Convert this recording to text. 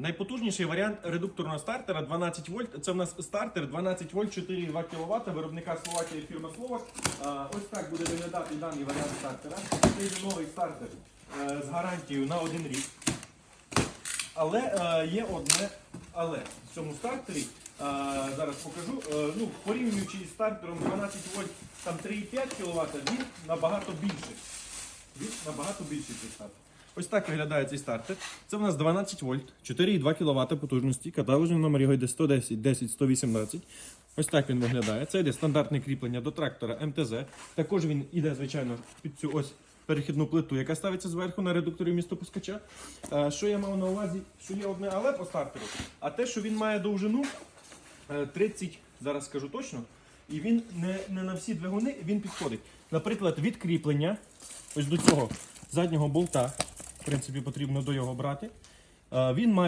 Найпотужніший варіант редукторного стартера 12 вольт. Це в нас стартер 12 вольт 4,2 кВт виробника Словакія фірма Словак. Ось так буде виглядати даний варіант стартера. Це новий стартер е, з гарантією на один рік. Але е, є одне але в цьому стартері. е, зараз покажу. Ну, порівнюючи із стартером 12 вольт там 3,5 кВт, він набагато більший. Він набагато більший цей стартер. Ось так виглядає цей стартер. Це в нас 12 вольт, 4,2 кВт потужності. Каталожний номер його йде 110, 10, 118. Ось так він виглядає. Це йде стандартне кріплення до трактора МТЗ. Також він іде, звичайно, під цю ось перехідну плиту, яка ставиться зверху на редукторі містопускача. Е, Що я мав на увазі, що є одне але по стартеру, а те, що він має довжину е, 30, зараз скажу точно, і він не, не на всі двигуни він підходить. Наприклад, від кріплення ось до цього заднього болта, в принципі, потрібно до його брати. е, Він має